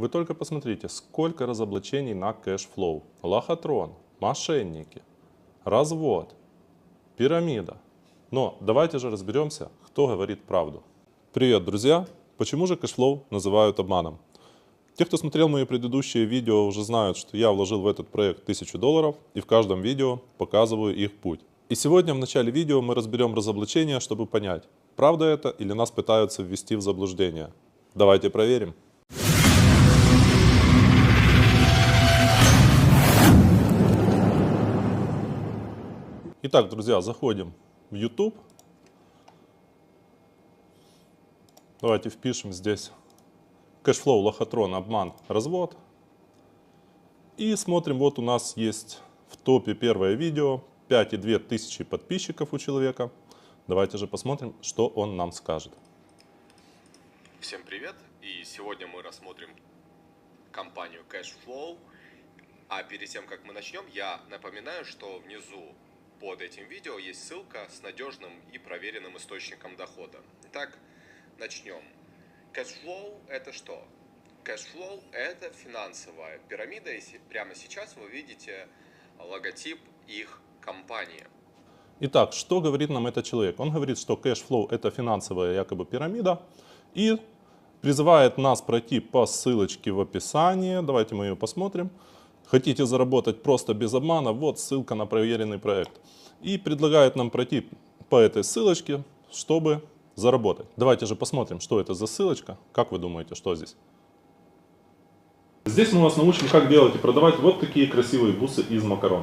Вы только посмотрите, сколько разоблачений на кэшфлоу. Лохотрон, мошенники, развод, пирамида. Но давайте же разберемся, кто говорит правду. Привет, друзья! Почему же кэшфлоу называют обманом? Те, кто смотрел мои предыдущие видео, уже знают, что я вложил в этот проект 1000 долларов и в каждом видео показываю их путь. И сегодня в начале видео мы разберем разоблачение, чтобы понять, правда это или нас пытаются ввести в заблуждение. Давайте проверим. Итак, друзья, заходим в YouTube. Давайте впишем здесь кэшфлоу, лохотрон, обман, развод. И смотрим, вот у нас есть в топе первое видео, 5,2 тысячи подписчиков у человека. Давайте же посмотрим, что он нам скажет. Всем привет! И сегодня мы рассмотрим компанию Cashflow. А перед тем, как мы начнем, я напоминаю, что внизу под этим видео есть ссылка с надежным и проверенным источником дохода. Итак, начнем. Cashflow – это что? Cashflow – это финансовая пирамида, если прямо сейчас вы видите логотип их компании. Итак, что говорит нам этот человек? Он говорит, что кэшфлоу – это финансовая якобы пирамида и призывает нас пройти по ссылочке в описании. Давайте мы ее посмотрим. Хотите заработать просто без обмана? Вот ссылка на проверенный проект. И предлагает нам пройти по этой ссылочке, чтобы заработать. Давайте же посмотрим, что это за ссылочка. Как вы думаете, что здесь? Здесь мы вас научим, как делать и продавать вот такие красивые бусы из макарон.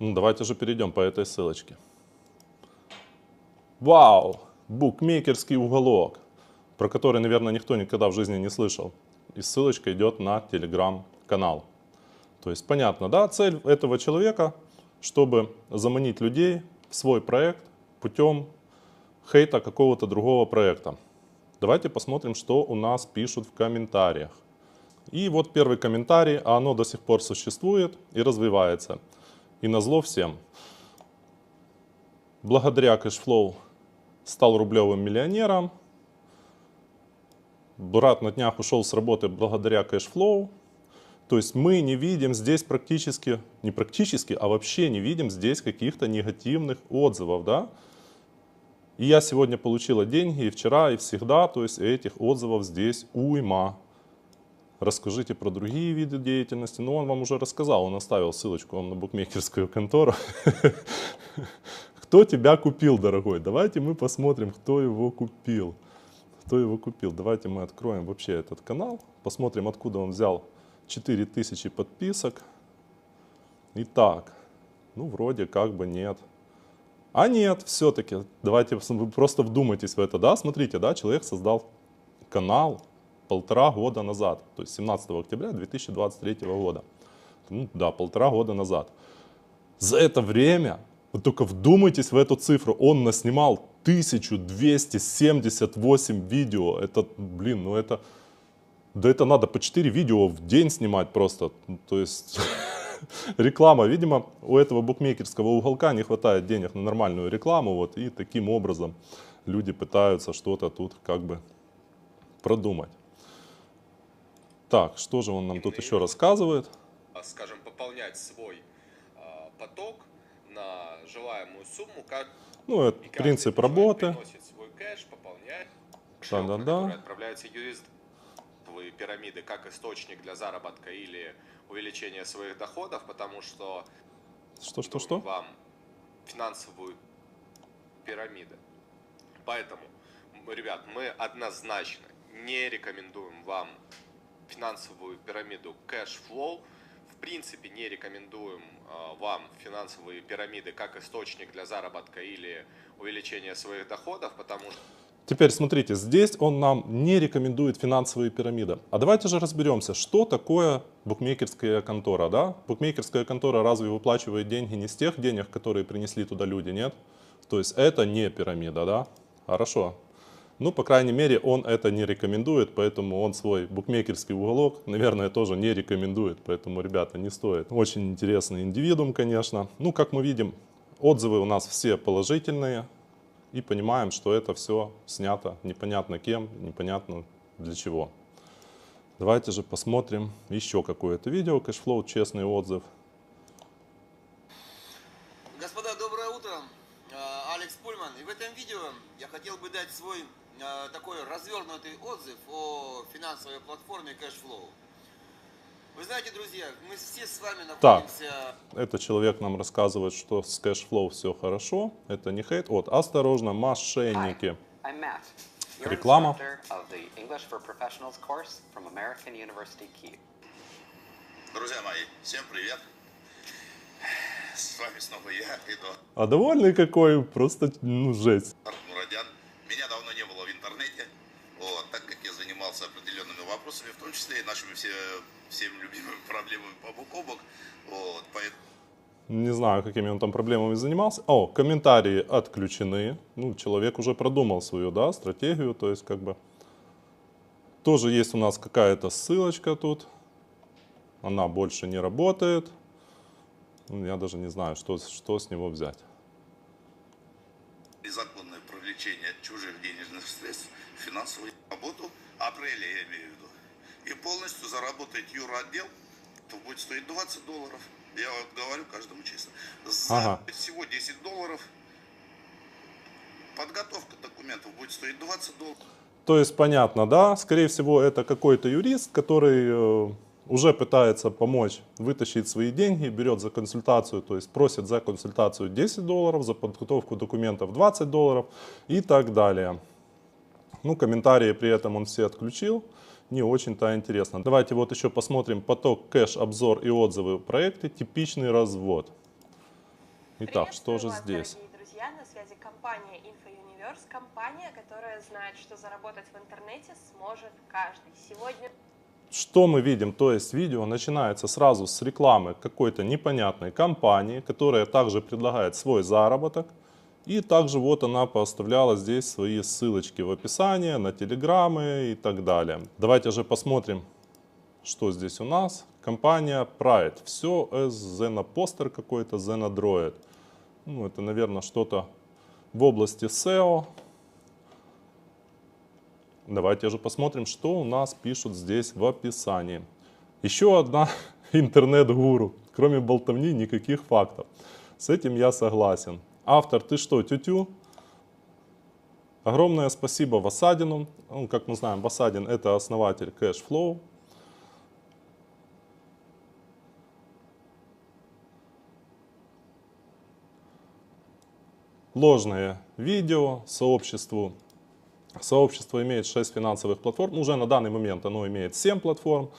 Ну, давайте же перейдем по этой ссылочке. Вау! Букмекерский уголок, про который, наверное, никто никогда в жизни не слышал. И ссылочка идет на телеграм-канал. То есть понятно, да, цель этого человека, чтобы заманить людей в свой проект путем хейта какого-то другого проекта. Давайте посмотрим, что у нас пишут в комментариях. И вот первый комментарий, а оно до сих пор существует и развивается. И назло всем. Благодаря кэшфлоу стал рублевым миллионером. Брат на днях ушел с работы благодаря кэшфлоу. То есть мы не видим здесь практически, не практически, а вообще не видим здесь каких-то негативных отзывов. Да? И я сегодня получила деньги и вчера, и всегда, то есть этих отзывов здесь уйма. Расскажите про другие виды деятельности. Ну, он вам уже рассказал, он оставил ссылочку вам на букмекерскую контору. Кто тебя купил, дорогой? Давайте мы посмотрим, кто его купил. Кто его купил? Давайте мы откроем вообще этот канал, посмотрим, откуда он взял 4000 подписок. Итак, ну вроде как бы нет. А нет, все-таки, давайте просто вдумайтесь в это, да, смотрите, да, человек создал канал полтора года назад, то есть 17 октября 2023 года. Ну, да, полтора года назад. За это время, вы только вдумайтесь в эту цифру, он наснимал 1278 видео. Это, блин, ну это, да это надо по 4 видео в день снимать просто. То есть реклама, видимо, у этого букмекерского уголка не хватает денег на нормальную рекламу, вот, и таким образом люди пытаются что-то тут как бы продумать. Так, что же он нам тут еще рассказывает? А, скажем, пополнять свой э, поток на желаемую сумму, как ну, это принцип работы. свой кэш, пополняет, да, да, да. отправляется юрист пирамиды как источник для заработка или увеличения своих доходов, потому что что что что вам финансовую пирамиду. Поэтому, ребят, мы однозначно не рекомендуем вам финансовую пирамиду Cash Flow. В принципе, не рекомендуем э, вам финансовые пирамиды как источник для заработка или увеличения своих доходов, потому что Теперь смотрите, здесь он нам не рекомендует финансовые пирамиды. А давайте же разберемся, что такое букмекерская контора. Да? Букмекерская контора разве выплачивает деньги не с тех денег, которые принесли туда люди, нет? То есть это не пирамида, да? Хорошо. Ну, по крайней мере, он это не рекомендует, поэтому он свой букмекерский уголок, наверное, тоже не рекомендует. Поэтому, ребята, не стоит. Очень интересный индивидуум, конечно. Ну, как мы видим, отзывы у нас все положительные и понимаем, что это все снято непонятно кем, непонятно для чего. Давайте же посмотрим еще какое-то видео, кэшфлоу, честный отзыв. Господа, доброе утро. А, Алекс Пульман. И в этом видео я хотел бы дать свой а, такой развернутый отзыв о финансовой платформе Cashflow. Вы знаете, друзья, мы все с вами Так. находимся Этот человек нам рассказывает, что с кэшфлоу все хорошо. Это не хейт. Вот, осторожно, мошенники. Реклама. Друзья мои, всем привет! С вами снова я, Эдуард А довольный какой, просто, ну, жесть. Меня давно не было в интернете, вот, так занимался определенными вопросами, в том числе и нашими все, всеми любимыми проблемами по бок о бок. Вот, поэтому Не знаю, какими он там проблемами занимался. О, комментарии отключены. Ну, человек уже продумал свою, да, стратегию. То есть, как бы, тоже есть у нас какая-то ссылочка тут. Она больше не работает. Ну, Я даже не знаю, что, что с него взять. незаконное привлечение чужих денежных средств в финансовую работу апреля, я имею в виду. И полностью заработает юроотдел, то будет стоить 20 долларов. Я вот говорю каждому честно. За Ага. всего 10 долларов подготовка документов будет стоить 20 долларов. То есть понятно, да? Скорее всего, это какой-то юрист, который э, уже пытается помочь вытащить свои деньги, берет за консультацию, то есть просит за консультацию 10 долларов, за подготовку документов 20 долларов и так далее. Ну, комментарии при этом он все отключил. Не очень-то интересно. Давайте вот еще посмотрим поток, кэш, обзор и отзывы проекты. Типичный развод. Итак, что же вас, здесь? Дорогие друзья, на связи компания InfoUniverse, компания, которая знает, что заработать в интернете сможет каждый. Сегодня Что мы видим? То есть видео начинается сразу с рекламы какой-то непонятной компании, которая также предлагает свой заработок. И также вот она поставляла здесь свои ссылочки в описании на телеграммы и так далее. Давайте же посмотрим, что здесь у нас. Компания Pride. Все с Zenopostер какой-то, Zenodroid. Ну, это, наверное, что-то в области SEO. Давайте же посмотрим, что у нас пишут здесь в описании. Еще одна интернет-гуру. Кроме болтовни никаких фактов. С этим я согласен. Автор, ты что, тютю? Огромное спасибо Васадину. Ну, как мы знаем, Васадин это основатель Cashflow. Ложное видео сообществу Сообщество имеет 6 финансовых платформ. Уже на данный момент оно имеет 7 платформ.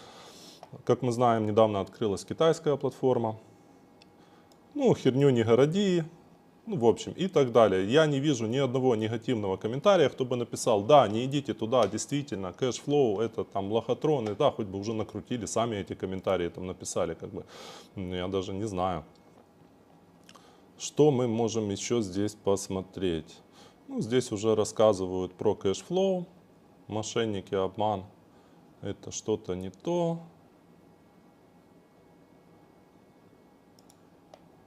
Как мы знаем, недавно открылась китайская платформа. Ну, херню не городи. Ну, в общем, и так далее. Я не вижу ни одного негативного комментария, кто бы написал, да, не идите туда, действительно, кэшфлоу, это там лохотрон, и да, хоть бы уже накрутили, сами эти комментарии там написали, как бы, я даже не знаю. Что мы можем еще здесь посмотреть? Ну, здесь уже рассказывают про кэшфлоу, мошенники, обман. Это что-то не то.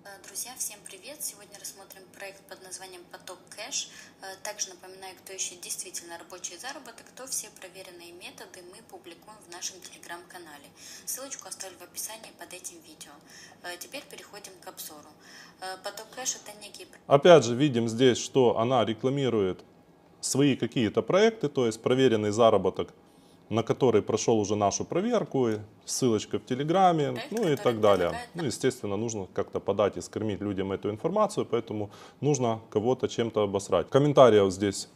Э, Друзья, всем привет! Сегодня рассмотрим проект под названием «Поток кэш». Э, Также напоминаю, кто ищет действительно рабочий заработок, то все проверенные методы мы публикуем в нашем телеграм-канале. Ссылочку оставлю в описании под этим видео. Э, Теперь переходим к обзору. Э, Поток кэш – это некий Опять же, видим здесь, что она рекламирует свои какие-то проекты, то есть проверенный заработок, на который прошел уже нашу проверку, ссылочка в Телеграме, ну и так далее. предлагает Ну, естественно, нужно как-то подать и скормить людям эту информацию, поэтому нужно кого-то чем-то обосрать. Комментариев здесь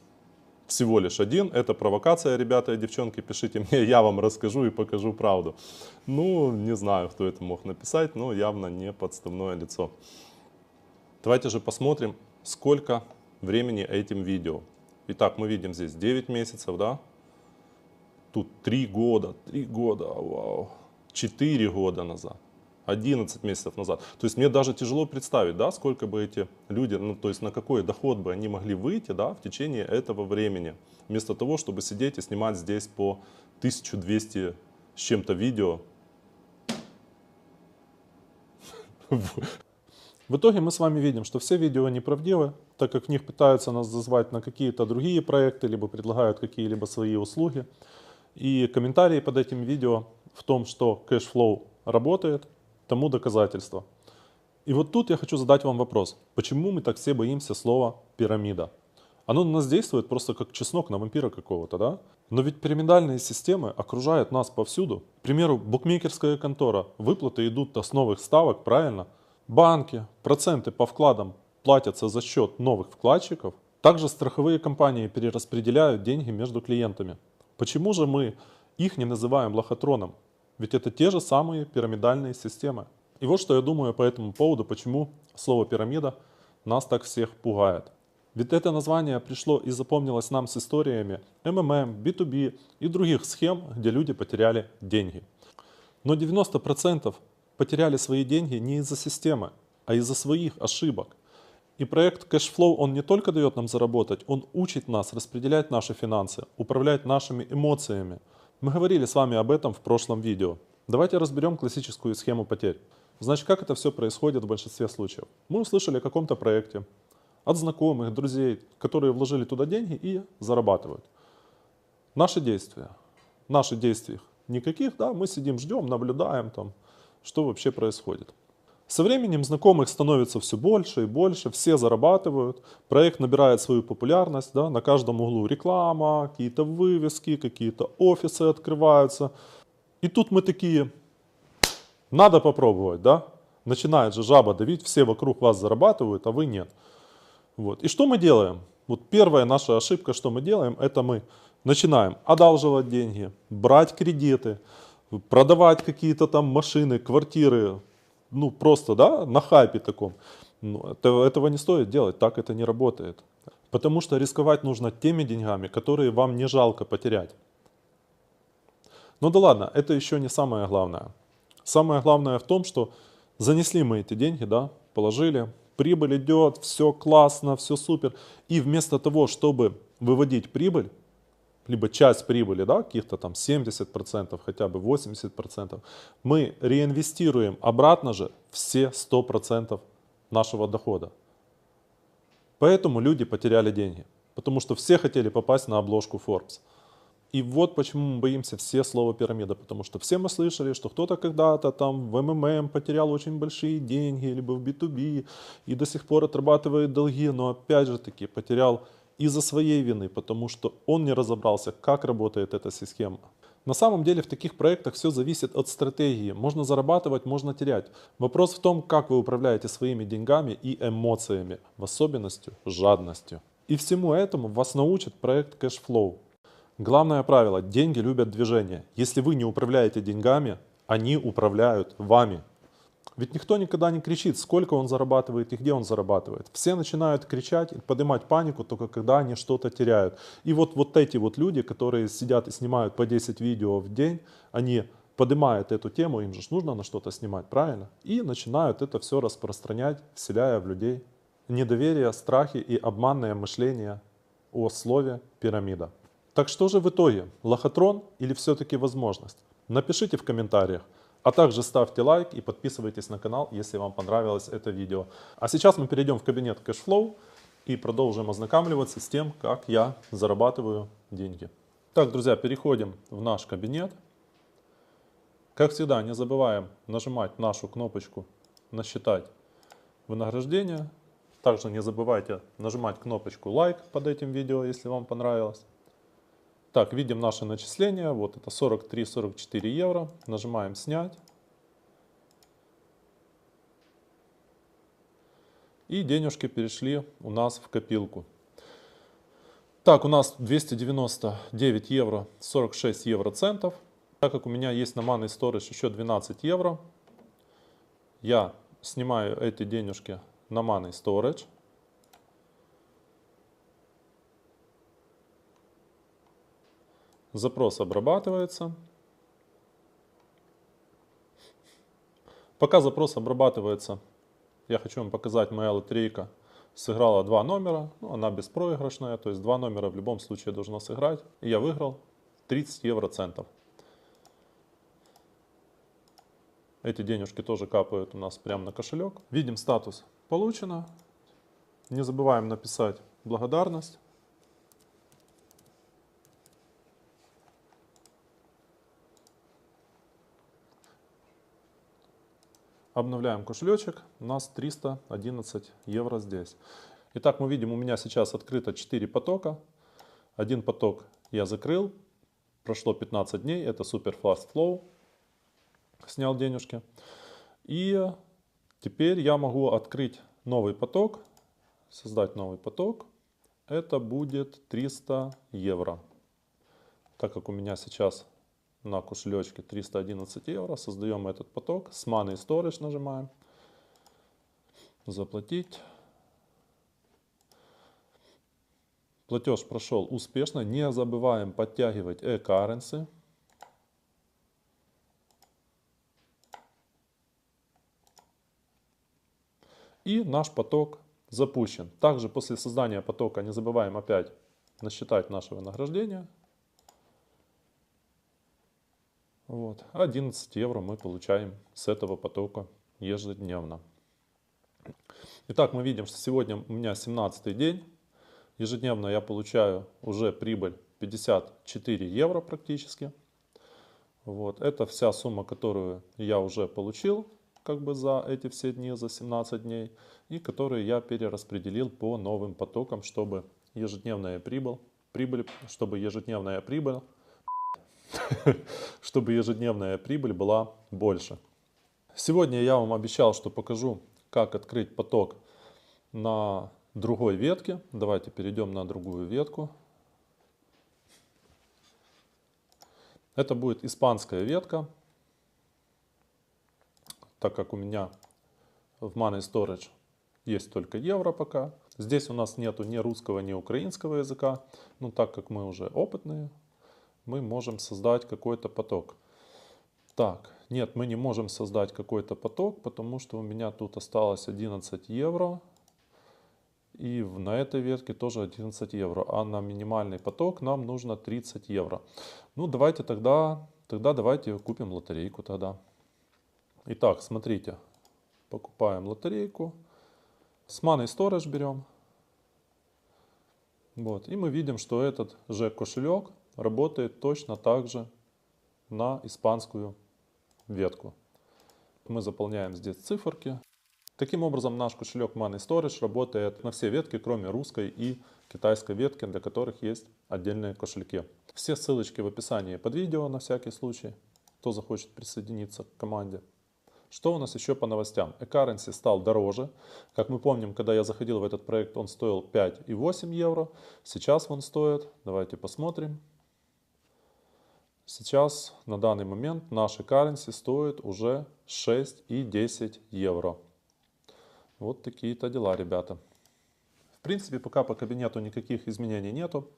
всего лишь один. Это провокация, ребята и девчонки. Пишите мне, я вам расскажу и покажу правду. Ну, не знаю, кто это мог написать, но явно не подставное лицо. Давайте же посмотрим, сколько времени этим видео. Итак, мы видим здесь 9 месяцев, да? Тут 3 года, 3 года, вау. 4 года назад, 11 месяцев назад. То есть мне даже тяжело представить, да, сколько бы эти люди, ну, то есть на какой доход бы они могли выйти, да, в течение этого времени. Вместо того, чтобы сидеть и снимать здесь по 1200 с чем-то видео. В итоге мы с вами видим, что все видео неправдивы, так как в них пытаются нас зазвать на какие-то другие проекты, либо предлагают какие-либо свои услуги. И комментарии под этим видео в том, что кэшфлоу работает, тому доказательство. И вот тут я хочу задать вам вопрос. Почему мы так все боимся слова «пирамида»? Оно на нас действует просто как чеснок на вампира какого-то, да? Но ведь пирамидальные системы окружают нас повсюду. К примеру, букмекерская контора. Выплаты идут с новых ставок, правильно? Банки, проценты по вкладам платятся за счет новых вкладчиков. Также страховые компании перераспределяют деньги между клиентами. Почему же мы их не называем лохотроном? Ведь это те же самые пирамидальные системы. И вот что я думаю по этому поводу, почему слово пирамида нас так всех пугает. Ведь это название пришло и запомнилось нам с историями МММ, B2B и других схем, где люди потеряли деньги. Но 90% потеряли свои деньги не из-за системы, а из-за своих ошибок. И проект Cashflow, он не только дает нам заработать, он учит нас распределять наши финансы, управлять нашими эмоциями. Мы говорили с вами об этом в прошлом видео. Давайте разберем классическую схему потерь. Значит, как это все происходит в большинстве случаев? Мы услышали о каком-то проекте, от знакомых, друзей, которые вложили туда деньги и зарабатывают. Наши действия. Наши действия никаких, да, мы сидим, ждем, наблюдаем там, что вообще происходит. Со временем знакомых становится все больше и больше, все зарабатывают, проект набирает свою популярность, да, на каждом углу реклама, какие-то вывески, какие-то офисы открываются. И тут мы такие, надо попробовать, да? Начинает же жаба давить, все вокруг вас зарабатывают, а вы нет. Вот. И что мы делаем? Вот первая наша ошибка, что мы делаем, это мы начинаем одалживать деньги, брать кредиты, продавать какие-то там машины, квартиры, ну просто, да, на хайпе таком. Ну, это, этого не стоит делать, так это не работает. Потому что рисковать нужно теми деньгами, которые вам не жалко потерять. Ну да ладно, это еще не самое главное. Самое главное в том, что занесли мы эти деньги, да, положили, прибыль идет, все классно, все супер. И вместо того, чтобы выводить прибыль, либо часть прибыли, да, каких-то там 70%, хотя бы 80%, мы реинвестируем обратно же все 100% нашего дохода. Поэтому люди потеряли деньги, потому что все хотели попасть на обложку Forbes. И вот почему мы боимся все слова пирамида, потому что все мы слышали, что кто-то когда-то там в МММ потерял очень большие деньги, либо в B2B, и до сих пор отрабатывает долги, но опять же таки потерял из-за своей вины, потому что он не разобрался, как работает эта система. На самом деле в таких проектах все зависит от стратегии. Можно зарабатывать, можно терять. Вопрос в том, как вы управляете своими деньгами и эмоциями, в особенности жадностью. И всему этому вас научит проект Cashflow. Главное правило – деньги любят движение. Если вы не управляете деньгами, они управляют вами. Ведь никто никогда не кричит, сколько он зарабатывает и где он зарабатывает. Все начинают кричать и поднимать панику только когда они что-то теряют. И вот, вот эти вот люди, которые сидят и снимают по 10 видео в день, они поднимают эту тему, им же нужно на что-то снимать, правильно? И начинают это все распространять, вселяя в людей недоверие, страхи и обманное мышление о слове пирамида. Так что же в итоге, лохотрон или все-таки возможность? Напишите в комментариях. А также ставьте лайк и подписывайтесь на канал, если вам понравилось это видео. А сейчас мы перейдем в кабинет Cashflow и продолжим ознакомливаться с тем, как я зарабатываю деньги. Так, друзья, переходим в наш кабинет. Как всегда, не забываем нажимать нашу кнопочку «Насчитать вознаграждение». Также не забывайте нажимать кнопочку лайк под этим видео, если вам понравилось. Так, видим наши начисления. Вот это 43-44 евро. Нажимаем снять. И денежки перешли у нас в копилку. Так, у нас 299 евро 46 евроцентов. Так как у меня есть на Money Storage еще 12 евро, я снимаю эти денежки на Money Storage. Запрос обрабатывается. Пока запрос обрабатывается, я хочу вам показать, моя лотерейка сыграла два номера, ну, она беспроигрышная, то есть два номера в любом случае должна сыграть. И я выиграл 30 евроцентов. Эти денежки тоже капают у нас прямо на кошелек. Видим статус получено. Не забываем написать благодарность. Обновляем кошелечек. У нас 311 евро здесь. Итак, мы видим, у меня сейчас открыто 4 потока. Один поток я закрыл. Прошло 15 дней. Это Super Fast Flow. Снял денежки. И теперь я могу открыть новый поток. Создать новый поток. Это будет 300 евро. Так как у меня сейчас на кошелечке 311 евро, создаем этот поток. С Money Storage нажимаем. Заплатить. Платеж прошел успешно. Не забываем подтягивать e-currency. И наш поток запущен. Также после создания потока не забываем опять насчитать наше вознаграждение. Вот. 11 евро мы получаем с этого потока ежедневно. Итак, мы видим, что сегодня у меня 17 день. Ежедневно я получаю уже прибыль 54 евро практически. Вот. Это вся сумма, которую я уже получил как бы за эти все дни, за 17 дней. И которую я перераспределил по новым потокам, чтобы ежедневная прибыль, прибыль чтобы ежедневная прибыль чтобы ежедневная прибыль была больше. Сегодня я вам обещал, что покажу, как открыть поток на другой ветке. Давайте перейдем на другую ветку. Это будет испанская ветка, так как у меня в Money Storage есть только евро пока. Здесь у нас нету ни русского, ни украинского языка, ну так как мы уже опытные, мы можем создать какой-то поток. Так, нет, мы не можем создать какой-то поток, потому что у меня тут осталось 11 евро. И на этой ветке тоже 11 евро. А на минимальный поток нам нужно 30 евро. Ну, давайте тогда, тогда давайте купим лотерейку тогда. Итак, смотрите. Покупаем лотерейку. С Money Storage берем. Вот. И мы видим, что этот же кошелек работает точно так же на испанскую ветку. Мы заполняем здесь циферки. Таким образом, наш кошелек Money Storage работает на все ветки, кроме русской и китайской ветки, для которых есть отдельные кошельки. Все ссылочки в описании под видео на всякий случай, кто захочет присоединиться к команде. Что у нас еще по новостям? e стал дороже. Как мы помним, когда я заходил в этот проект, он стоил 5,8 евро. Сейчас он стоит, давайте посмотрим, Сейчас, на данный момент, наши currency стоят уже 6 и 10 евро. Вот такие-то дела, ребята. В принципе, пока по кабинету никаких изменений нету.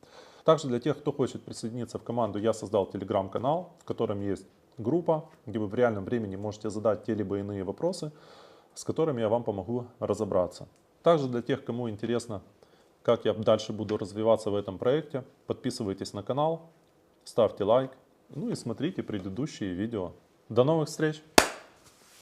Также для тех, кто хочет присоединиться в команду, я создал телеграм-канал, в котором есть группа, где вы в реальном времени можете задать те либо иные вопросы, с которыми я вам помогу разобраться. Также для тех, кому интересно, как я дальше буду развиваться в этом проекте, подписывайтесь на канал, ставьте лайк, ну и смотрите предыдущие видео. До новых встреч!